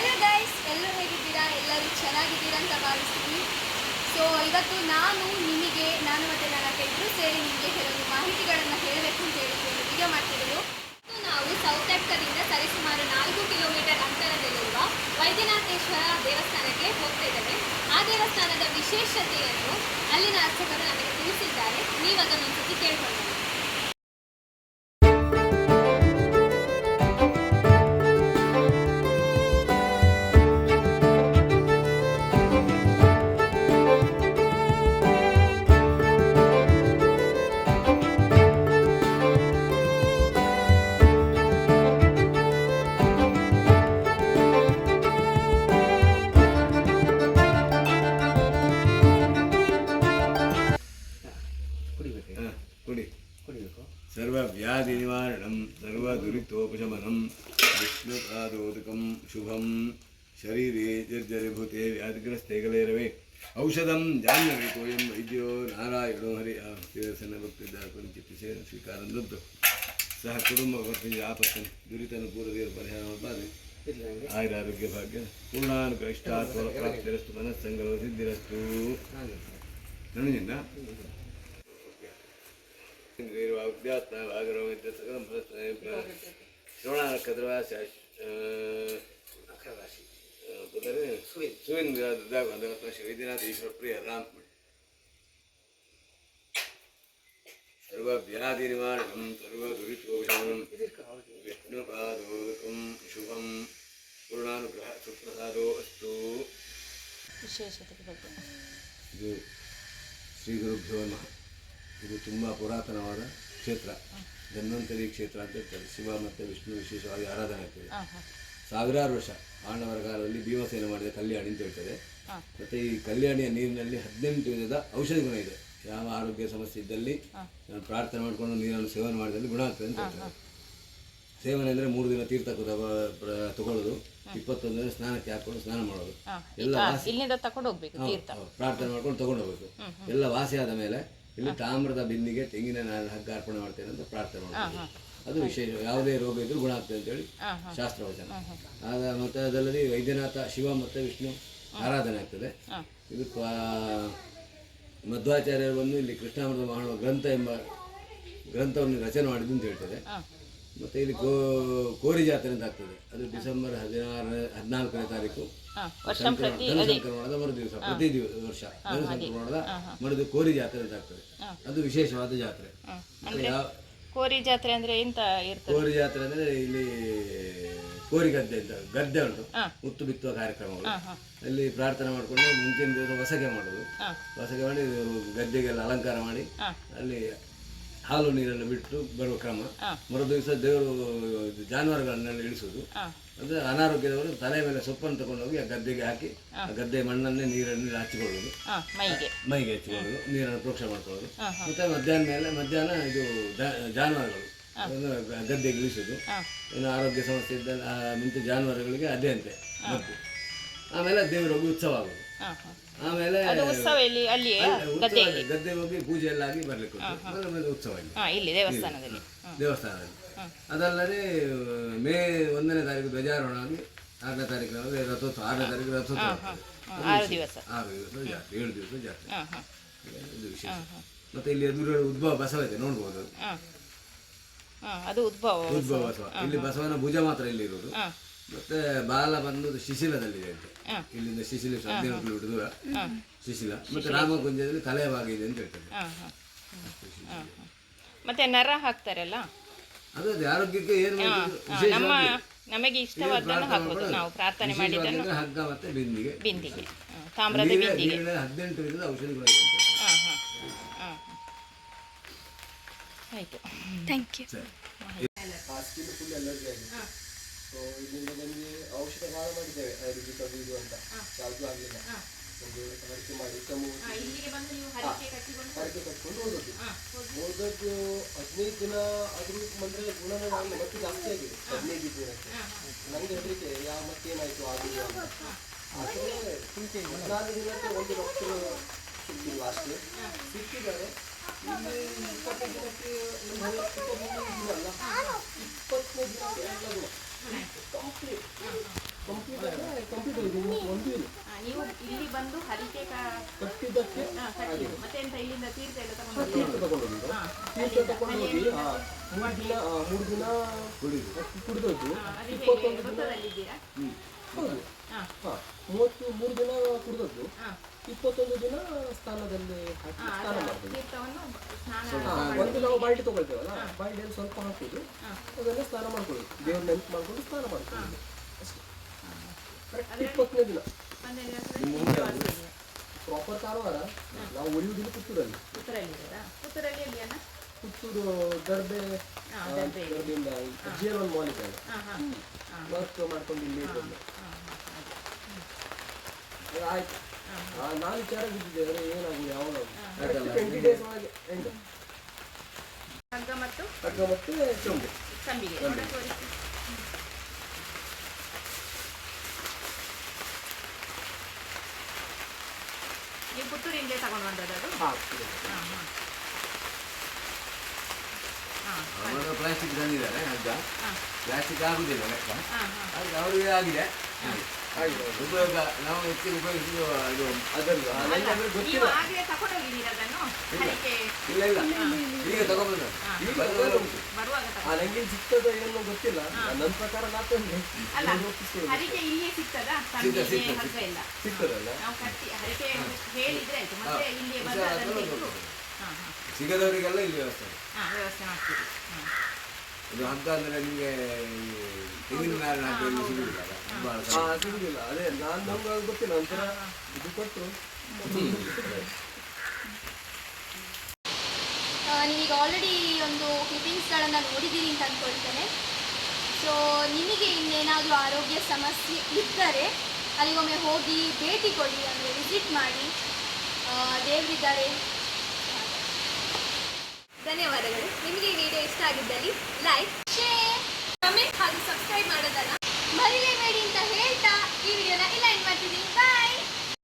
Hello guys ಎಲ್ಲರೂ ಹೇಗಿದ್ದೀರಾ? ಎಲ್ಲರೂ ಚೆನ್ನಾಗಿದ್ದೀರಾ ಅಂತ ಭಾವಿಸ್ತೀನಿ. ಸೊ ಇವತ್ತು ನಾನು ನಿಮಗೆ, ನಾನು ಮತ್ತು ನನ್ನ ಇಬ್ಬರು ಸೇರಿ ನಿಮಗೆ ಕೆಲವು ಮಾಹಿತಿಗಳನ್ನು ಹೇಳಬೇಕು ಅಂತ ಹೇಳಿ ಒಂದು ವಿಡಿಯೋ ಮಾಡ್ತಿದ್ದೆವು ನಾವು ಸೌತ್ ಆಫ್ರಿಕಾದಿಂದ ಸರಿಸುಮಾರು ನಾಲ್ಕು ಕಿಲೋಮೀಟರ್ ಅಂತರದಲ್ಲಿರುವ ವೈದ್ಯನಾಥೇಶ್ವರ ದೇವಸ್ಥಾನಕ್ಕೆ ಹೋಗ್ತಾ ಇದ್ದೇವೆ. ಆ ದೇವಸ್ಥಾನದ ವಿಶೇಷತೆಯನ್ನು ಅಲ್ಲಿನ ಅರ್ಚಕರು ನಮಗೆ ತಿಳಿಸಿದ್ದಾರೆ. ನೀವು ಅದನ್ನು ಒಂದ್ಸತಿ ಕುಡಿಬೇಕು ಸರ್ವ ನಿವಾರಣಂ ಸರ್ವ ವಿಷ್ಣುಪಾದೋದಕಂ ಶುಭಂ ಶರೀರೇ ಜರ್ಜರಿಭೂತೆ ವ್ಯಾಧಿಗ್ರಸ್ತೈಗಲೇರವೇ ಔಷಧಂ ಜಾಹ್ನವೀಕೋಯಂ ವೈದ್ಯೋ ನಾರಾಯಣೋ ಹರಿ ಆ ದೇವಸನ ಭಕ್ತಿದ್ದ ಪರಿಚಿತ ಸ್ವೀಕಾರ ಸಹ ಕುಟುಂಬ ವರ್ತಿಂಚ ಆಪತ್ತನ್ ದುರಿತನ ಪೂರ್ವದೇವ ಪರಿಹಾರ ಮಾಡಿ ಆಯುರ ಆರೋಗ್ಯ ಭಾಗ್ಯ ಪೂರ್ಣಾನುಕ ಇಷ್ಟಾತ್ಮ ಪ್ರಾಪ್ತಿರಸ್ತು ಮನಸ್ಸಂಗಲ ಸಿದ್ಧಿರಸ್ತು ಹಾಗೆ ನನಗಿಂದ ಶ್ರವಣ ಕದ್ರವಾಸ ಅಕ್ಕರ ರಾಶಿ ಸುವಿನ್ ವೈದ್ಯನಾಥ ಈಶ್ವರ ಪ್ರಿಯ ರಾಮ್ ಸರ್ವ ವ್ಯಾಧಿ ನಿವಾರಣಂ ಸರ್ವ ದುರಿತೋಷಣಂ ವಿಷ್ಣುಪಾದೋದಕಂ ಶುಭಂ ಪೂರ್ಣಾನುಗ್ರಹ ಸುಪ್ರಸಾದೋ ಅಸ್ತು ವಿಶೇಷತೆ ಬಗ್ಗೆ ಇದು ಶ್ರೀ ಗುರುಭ್ಯೋ ನಮಃ ಇದು ತುಂಬ ಪುರಾತನವಾದ ಕ್ಷೇತ್ರ ಧನ್ವಂತರಿ ಕ್ಷೇತ್ರ ಅಂತ ಹೇಳ್ತಾರೆ ಶಿವ ಮತ್ತು ವಿಷ್ಣು ವಿಶೇಷವಾಗಿ ಆರಾಧನೆ ಆಗ್ತದೆ. ಸಾವಿರಾರು ವರ್ಷ ಪಾಂಡವರ ಕಾಲದಲ್ಲಿ ಭೀಮಸೇನ ಮಾಡಿದ ಕಲ್ಯಾಣಿ ಅಂತ ಹೇಳ್ತಾರೆ ಮತ್ತೆ ಈ ಕಲ್ಯಾಣಿಯ ನೀರಿನಲ್ಲಿ ಹದಿನೆಂಟು ವಿಧದ ಔಷಧಿ ಗುಣ ಇದೆ. ಯಾವ ಆರೋಗ್ಯ ಸಮಸ್ಯೆ ಇದ್ದಲ್ಲಿ ನಾನು ಪ್ರಾರ್ಥನೆ ಮಾಡಿಕೊಂಡು ನೀರನ್ನು ಸೇವನೆ ಮಾಡಿದಲ್ಲಿ ಗುಣ ಆಗ್ತದೆ ಅಂತ ಹೇಳ್ತಾರೆ ಸೇವನೆ ಅಂದರೆ ಮೂರು ದಿನ ತೀರ್ಥ ತಗೊಳ್ಳೋದು ಇಪ್ಪತ್ತೊಂದು ದಿನ ಸ್ನಾನಕ್ಕೆ ಹಾಕೊಂಡು ಸ್ನಾನ ಮಾಡೋದು. ಎಲ್ಲ ವಾಸಿ ಪ್ರಾರ್ಥನೆ ಮಾಡ್ಕೊಂಡು ತಗೊಂಡು ಹೋಗ್ಬೇಕು ಎಲ್ಲ ವಾಸಿ ಆದ ಮೇಲೆ ಇಲ್ಲಿ ತಾಮ್ರದ ಬಿಂದಿಗೆ ತೆಂಗಿನ ನಾರಿನ ಹಗ್ಗ ಅರ್ಪಣೆ ಮಾಡ್ತೇನೆ ಅಂತ ಪ್ರಾರ್ಥನೆ ಮಾಡ್ತೇನೆ. ಅದು ವಿಶೇಷ ಯಾವುದೇ ರೋಗ ಇದ್ರೂ ಗುಣ ಆಗ್ತದೆ ಅಂತೇಳಿ ಶಾಸ್ತ್ರವಚನ ಆಗ ಮತ್ತೆ ಅದಲ್ಲದೆ ವೈದ್ಯನಾಥ ಶಿವ ಮತ್ತು ವಿಷ್ಣು ಆರಾಧನೆ ಆಗ್ತದೆ. ಇದು ಮಧ್ವಾಚಾರ್ಯರು ಬಂದು ಇಲ್ಲಿ ಕೃಷ್ಣಾಮೃತ ಮಾಡುವ ಗ್ರಂಥ ಎಂಬ ಗ್ರಂಥವನ್ನು ರಚನೆ ಮಾಡಿದ್ದು ಅಂತ ಹೇಳ್ತದೆ. ಮತ್ತು ಇಲ್ಲಿ ಕೋರಿ ಜಾತ್ರೆ ಅಂತ ಆಗ್ತದೆ. ಅದು ಡಿಸೆಂಬರ್ ಹದಿನಾರು ಹದಿನಾಲ್ಕನೇ ತಾರೀಕು. ಧನು ಸಂಕ್ರಮಣದ ಮರು ದಿವಸ ಪ್ರತಿ ದಿವಸ ವರ್ಷ. ಧನು ಸಂಕ್ರಮಣದ ಮರುದು ಕೋರಿ ಜಾತ್ರೆ ಅಂತ ಆಗ್ತದೆ. ಅದು ವಿಶೇಷವಾದ ಜಾತ್ರೆ. ಕೋರಿ ಜಾತ್ರೆ ಅಂದ್ರೆ ಎಂತ ಇರ್ತದೆ? ಕೋರಿ ಜಾತ್ರೆ ಅಂದ್ರೆ ಇಲ್ಲಿ ಕೋರಿ ಗದ್ದೆ ಅಂತ ಗದ್ದೆ ಉಂಟು. ಉತ್ತು ಮುತ್ತು ಬಿತ್ತುವ ಕಾರ್ಯಕ್ರಮಗಳು. ಅಲ್ಲಿ ಪ್ರಾರ್ಥನೆ ಮಾಡಿಕೊಂಡು ಮುಂಚಿನ ದಿವಸ ಹೊಸಗೆ ಮಾಡುದು. ಹೊಸಗೆ ಮಾಡಿ ಗದ್ದೆಗೆಲ್ಲ ಅಲಂಕಾರ ಮಾಡಿ ಅಲ್ಲಿ ಹಾಲು ನೀರನ್ನು ಬಿಟ್ಟು ಬರುವ ಕ್ರಮ. ಮರು ದಿವಸ ದೇವರು ಜಾನುವಾರುಗಳನ್ನೆಲ್ಲ ಇಳಿಸೋದು. ಅಂದ್ರೆ ಅನಾರೋಗ್ಯದವರು ತಲೆ ಮೇಲೆ ಸೊಪ್ಪನ್ನು ತಗೊಂಡೋಗಿ ಆ ಗದ್ದೆಗೆ ಹಾಕಿ ಆ ಗದ್ದೆ ಮಣ್ಣನ್ನೇ ನೀರನ್ನು ಹಚ್ಚಿಕೊಳ್ಳೋದು. ಮೈಗೆ. ಹಚ್ಚಿಕೊಳ್ಳೋದು ನೀರನ್ನು ಪ್ರೋಕ್ಷ ಮಾಡ್ಕೊಳ್ಳೋದು. ಮತ್ತೆ ಮಧ್ಯಾಹ್ನ ಮೇಲೆ ಮಧ್ಯಾಹ್ನ ಇದು ಜಾನುವಾರುಗಳು ಗದ್ದೆಗೆ ಇಳಿಸೋದು. ಇನ್ನು ಆರೋಗ್ಯ ಸಮಸ್ಯೆ ಇದ್ದ ಆ ಮುಂಚೆ ಜಾನುವಾರುಗಳಿಗೆ ಅದೇ ಅಂತೆ ಮತ್ತು ಆಮೇಲೆ ದೇವರ ಉತ್ಸವ ಆಗೋದು. ಆಮೇಲೆ ಅದು ಉತ್ಸವ ಇಲ್ಲಿ ಅಲ್ಲಿಯೇ? ಗದ್ದೆಯಲ್ಲಿ? ಗದ್ದೆಗೆ ಹೋಗಿ ಪೂಜೆ ಎಲ್ಲ ಆಗಿ ಬರ್ಲಿಕ್ಕೆ ಉಂಟು. ಆಮೇಲೆ ಉತ್ಸವ ಇಲ್ಲಿ ಹಾಂ ಇಲ್ಲಿ ದೇವಸ್ಥಾನದಲ್ಲಿ. ದೇವಸ್ಥಾನದಲ್ಲಿ. ಅದಲ್ಲದೆ ಮೇ ಒಂದನೇ ತಾರೀಕು ಧ್ವಜಾರೋಹಣ ಆಗಿ ಆರನೇ ತಾರೀಕು ರಥೋತ್ಸವ ಆರನೇ ತಾರೀಕು ರಥೋತ್ಸವ ಆರು. ದಿವಸ ಆರು ದಿವಸ. ಜಾತ್ರೆ ಏಳು ದಿವಸ ಜಾತ್ರೆ. ಹಾಂ ಹಾಂ. ಇದು ವಿಶೇಷ. ಮತ್ತೆ ಇಲ್ಲಿ ಎದುರು ಉದ್ಭವ ಬಸವ ಇದೆ ನೋಡ್ಬೋದು. ಹಾಂ. ಅದು ಉದ್ಭವ ಉದ್ಭವ ಬಸವ. ಇಲ್ಲಿ ಬಸವನ ಭುಜ ಮಾತ್ರ ಇಲ್ಲಿ ಇರೋದು. ಹಾಂ. ಮತ್ತೆ ಬಾಲ ಬಂದು ಶಿಶಿಲದಲ್ಲಿದೆ ಅಂತ. ಇಲ್ಲಿಂದ ಶಿಶಿಲ ಹದಿನೇಳು ಕಿಲೋಮೀಟರ್ ದೂರ ಶಿಶಿಲ. ಮತ್ತೆ ರಾಮಗುಂಜದಲ್ಲಿ ತಲೆಯ ಭಾಗ ಇದೆ ಅಂತ ಹೇಳ್ತಾರೆ. ಮತ್ತೆ ನರ ಹಾಕ್ತಾರಲ್ಲ? ಅದು ಅದೇ ಆರೋಗ್ಯಕ್ಕೆ ಏನು ನಮ್ಮ ನಮಗೆ ಇಷ್ಟವಾದ್ದನ್ನು ಹಾಕೋದು ನಾವು ಪ್ರಾರ್ಥನೆ ಮಾಡಿದ್ದನ್ನು. ಹಗ್ಗ ಮತ್ತೆ ಬಿಂದಿಗೆ. ಬಿಂದಿಗೆ. ತಾಮ್ರದ ಬಿಂದಿಗೆ. ಹದಿನೆಂಟು ವಿಧದ ಔಷಧಿಗಳು ಇದೆ ಅಂತ ಹೇಳ್ತಾರೆ. ಹಾಂ ಹಾಂ. ಹಾಂ ಆಯಿತು. ಥ್ಯಾಂಕ್ ಯು ಫುಲ್ ಅಲರ್ಜಿ ಆಗಿದೆ. ಸೊ ಇದರಿಂದ ನಮಗೆ ಔಷಧ ಭಾಳ ಮಾಡಿದ್ದೇವೆ ಆಯುರ್ವೇದಿಕ್ ಅದು ಇದು ಅಂತ. ಯಾವುದು ಆಗಲಿಲ್ಲ. ಒಂದು ಹರಕೆ ಮಾಡಿ ಹರಕೆ ಕಟ್ಕೊಂಡು ಹೋದದ್ದು. ಹೋದದ್ದು ಹದಿನೈದು ದಿನ ಆದರೂ ಬಂದರೆ ಗುಣನೇ ಆಗಲಿಲ್ಲ ಮತ್ತೆ ಜಾಸ್ತಿ ಆಗಿದೆ. ಹದಿನೈದು ದಿನಕ್ಕೆ ನನಗೆ ಹೆದರಿಕೆ ಯಾವ ಮತ್ತೇನಾಯಿತು ಆಗಿಲ್ಲ ಅಂತ. ಆದರೆ ಹದಿನಾರು ದಿನಕ್ಕೆ ಒಂದು ಡಾಕ್ಟರ್ ಸಿಕ್ಕಿಲ್ಲ ಅಷ್ಟೇ? ಸಿಕ್ಕಿದ್ದಾರೆ. ಇಲ್ಲಿ ಇಪ್ಪತ್ತೈದು ದಿನಕ್ಕೆ ಇಪ್ಪತ್ತನೇ ದಿನಕ್ಕೆ ಎಲ್ಲ ಗುಣ ನೀವು ಇಲ್ಲಿ ಬಂದು ಹರಿಕೆ ಕಟ್ಟಿದ್ದಕ್ಕೆ ಕಟ್ಟಿದ್ದು ಮತ್ತೆ ಎಂತ ಇಲ್ಲಿಂದ ತೀರ್ಥ ಎಲ್ಲ ತಗೊಂಡು ತೀರ್ಥ ತಗೊಂಡು ಹೋಗಿ ಮೂರು ದಿನ ಮೂರು ದಿನ ಕುಡಿದದ್ದು ಇಪ್ಪತ್ತೊಂದು ದಿನ ಹೌದು ಹಾ. ಹಾ ಮೂವತ್ತು ಮೂರು ದಿನ ಕುಡಿದದ್ದು ಹಾ. ಇಪ್ಪತ್ತೊಂದು ದಿನ ಸ್ನಾನದಲ್ಲಿ ಹಾಕಿ ಸ್ನಾನ ಮಾಡ್ತೀವಿ ಒಂದು ನಾವು ಬಾಲ್ಟಿ ತಗೊಳ್ತೇವಲ್ಲ ಬಾಲ್ಟಿಯಲ್ಲಿ ಸ್ವಲ್ಪ ಹಾಕುದು ಅದನ್ನು ಸ್ನಾನ ಮಾಡ್ಕೊಳ್ಳಿ. ದೇವ್ರ ನೆನಪು ಮಾಡ್ಕೊಂಡು ಸ್ನಾನ ಮಾಡ್ಕೊಳ್ಳಿ. ಅಷ್ಟೇ. ಇಪ್ಪತ್ತನೇ ದಿನ. ಪ್ರಾಪರ್ ಕಾರವಾರ. ನಾವು ಉಳಿಯುವುದಿಲ್ಲ ಪುತ್ತೂರಲ್ಲಿ. ಪುತ್ತೂರು ದರ್ಬೆ. ದರ್ಬೆಯಿಂದ ಜಿ ಎಲ್ ಒನ್ ಮಾಲ್ ಇದೆ ವರ್ಕ್ ಮಾಡ್ಕೊಂಡು ಇಲ್ಲಿ ಇದ್ದದ್ದು. ಹಾಂ ಹಾಂ ಅದು ಆಯ್ತು. ಆ, ನಾನು ವಿಚಾರ ಬಿದ್ದಿದ್ದೆ ಅಂದ್ರೆ ಏನಾಗುದು ಯಾವಾಗ ಟ್ವೆಂಟಿ ಡೇಸ್ ಒಳಗೆ ಹಗ್ಗ ಮತ್ತು? ಹಗ್ಗ ಮತ್ತೆ ಚೊಂಬು ನೋಡ ತೋರಿಸಿ ನೀವು ಪುತ್ತೂರಿಂದ ತಗೊಂಡು ಬಂದದ್ದು ಅದು? ಹಾ ಅವರು ಪ್ಲಾಸ್ಟಿಕ್ ತಂದಿದ್ದಾರೆ ಹಗ್ಗ ಪ್ಲಾಸ್ಟಿಕ್ ಆಗುದಿಲ್ಲ ಲೆಕ್ಕ. ಅವರಿಗೆ ಆಗಿದೆ. ಉಪಯೋಗ ನಾವು ಹೆಚ್ಚಿಗೆ ಉಪಯೋಗಿಸುದು ಅದು ಅದಲ್ಲ ಆ, ನಂಗೆ ಗೊತ್ತಿಲ್ಲ. ಆಗಲೇ ತಗೊಂಡೋಗಿದ್ದೀರಾ ಅದನ್ನು? ಹರಿಕೆ ಇಲ್ಲ ಇಲ್ಲ. ಈಗ ತಗೊಂಡ್ಬಂದ ಈಗ ಬರುವಾಗ ಉಂಟು. ಬರುವಾಗ ಆ ನಂಗೆ ಸಿಗ್ತದ ಏನೋ ಗೊತ್ತಿಲ್ಲ. ನನ್ನ ಪ್ರಕಾರ ನಾಲ್ಕು ಅಲ್ಲ ಹರಿಕೆ ಇಲ್ಲಿಯೇ ಸಿಗ್ತದಾ? ಸಂಬಿಗೆ ಸಿಗ್ತದೆ, ಹಗ್ಗ ಇಲ್ಲ. ಸಿಗ್ತದಲ್ಲ? ನಾವು ಕಟ್ಟಿ ಹರಿಕೆ ಹೇಳಿದ್ರೆ ಆಯ್ತು. ಮತ್ತೆ ಇಲ್ಲಿಯೇ ಬಂದು ಅದನ್ನು ಸಿಗದವರಿಗೆಲ್ಲ ಇಲ್ಲಿ ವ್ಯವಸ್ಥೆ. ವ್ಯವಸ್ಥೆ ಮಾಡ್ತೀವಿ. ಇದು ಹಗ್ಗ ಅಂದ್ರೆ ನಿಮಗೆ ತೆಂಗಿನ ಮೇಲೆ ಹಗ್ಗ ಇಲ್ಲಿ ಸಿಗುದಿಲ್ಲ ಬಹಳ ಹಾ. ಸಿಗುದಿಲ್ಲ. ಅದೇ ನಾನ್ ನಮ್ಗೆ ಅದು ಗೊತ್ತಿಲ್ಲ. ಒಂಥರ ಇದು ಕೊಟ್ಟು. ಆ, ನೀವೀಗ ಆಲ್ರೆಡಿ ಒಂದು ಕ್ಲಿಪ್ಪಿಂಗ್ಸ್ಗಳನ್ನು ನೋಡಿದ್ದೀರಿ ಅಂತ ಅಂದ್ಕೊಳ್ತೇನೆ ಸೊ ನಿಮಗೆ ಇನ್ನೇನಾದರೂ ಆರೋಗ್ಯ ಸಮಸ್ಯೆ ಇದ್ದರೆ ಅಲ್ಲಿಗೊಮ್ಮೆ ಹೋಗಿ ಭೇಟಿ ಕೊಡಿ ಅಂದರೆ ವಿಸಿಟ್ ಮಾಡಿ. ದೇವರಿದ್ದಾರೆ. ಧನ್ಯವಾದಗಳು. ನಿಮಗೆ ಈ ವಿಡಿಯೋ ಇಷ್ಟ ಆಗಿದ್ದಲ್ಲಿ ಲೈಕ್ ಶೇರ್ ಕಮೆಂಟ್ ಹಾಗೂ ಸಬ್ಸ್ಕ್ರೈಬ್ ಮಾಡೋದಲ್ಲ ಮರೆಯ